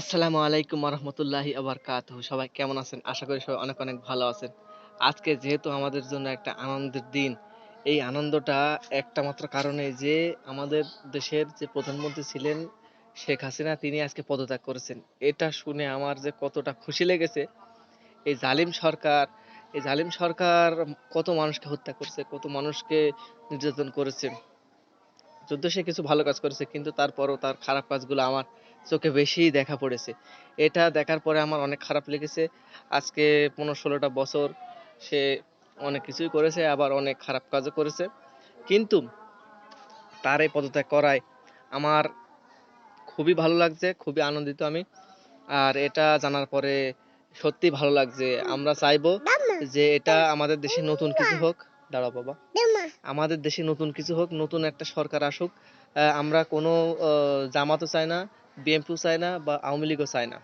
আসসালামু আলাইকুম রহমতুল্লাহি আবরকাতুহু সবাই কেমন আছেন? আশা করি সবাই অনেক অনেক ভালো আছেন। আজকে যেহেতু আমাদের জন্য একটা আনন্দের দিন, এই আনন্দটা একটা মাত্র কারণে যে আমাদের দেশের যে প্রধানমন্ত্রী ছিলেন শেখ হাসিনা, তিনি আজকে পদত্যাগ করেছেন। এটা শুনে আমার যে কতটা খুশি লেগেছে, এই জালিম সরকার, এই জালিম সরকার কত মানুষকে হত্যা করছে, কত মানুষকে নির্যাতন করেছে। যদিও সে কিছু ভালো কাজ করেছে, কিন্তু তারপরও তার খারাপ কাজগুলো আমার চোখে বেশি দেখা পড়েছে। এটা দেখার পরে আমার অনেক খারাপ লেগেছে। আজকে পনেরো ষোলোটা বছর সে অনেক কিছুই করেছে, আবার অনেক খারাপ কাজও করেছে। কিন্তু তার এই পদত্যাগ করায় আমার খুবই ভালো লাগছে, খুবই আনন্দিত আমি। আর এটা জানার পরে সত্যি ভালো লাগছে। আমরা চাইব যে এটা আমাদের দেশে নতুন কিছু হোক। দাঁড়াও বাবা। আমাদের দেশে নতুন কিছু হোক নতুন একটা সরকার আসুক আমরা কোনো জামাতও চাই না বিএনপিও চাই না বা আওয়ামী লীগও চাই না।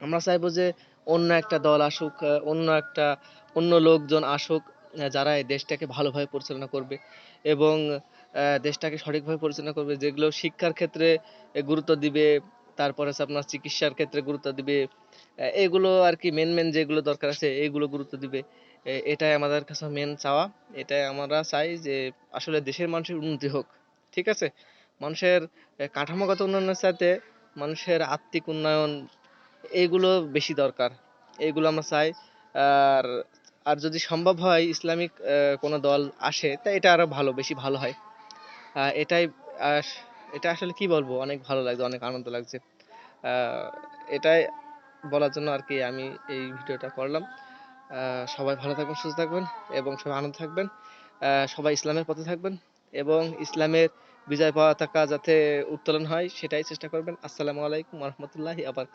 আমরা চাইব যে অন্য একটা দল আসুক অন্য একটা অন্য লোকজন আসুক যারা এই দেশটাকে ভালোভাবে পরিচালনা করবে এবং আহ, দেশটাকে সঠিকভাবে পরিচালনা করবে যেগুলো শিক্ষার ক্ষেত্রে গুরুত্ব দিবে তারপরে হচ্ছে আপনার চিকিৎসার ক্ষেত্রে গুরুত্ব দিবে। এগুলো আর কি মেন মেন যেগুলো দরকার আছে এইগুলো গুরুত্ব দিবে। এটাই আমাদের কাছে মেন চাওয়া। এটাই আমরা চাই যে আসলে দেশের মানুষের উন্নতি হোক ঠিক আছে? মানুষের কাঠামোগত উন্নয়নের সাথে মানুষের আত্মিক উন্নয়ন এইগুলো বেশি দরকার। এইগুলো আমরা চাই। আর আর যদি সম্ভব হয় ইসলামিক কোনো দল আসে তা এটা আরও ভালো বেশি ভালো হয়। এটাই আহ, এটা আসলে কি বলব? অনেক ভালো লাগছে, অনেক আনন্দ লাগছে। এটাই বলার জন্য আর কি আমি এই ভিডিওটা করলাম। সবাই ভালো থাকবেন, সুস্থ থাকবেন এবং সবাই আনন্দ থাকবেন। সবাই ইসলামের পথে থাকবেন এবং ইসলামের বিজয় পতাকা যাতে উত্তোলন হয়, সেটাই চেষ্টা করবেন। আসসালামু আলাইকুম রহমতুল্লাহি আবার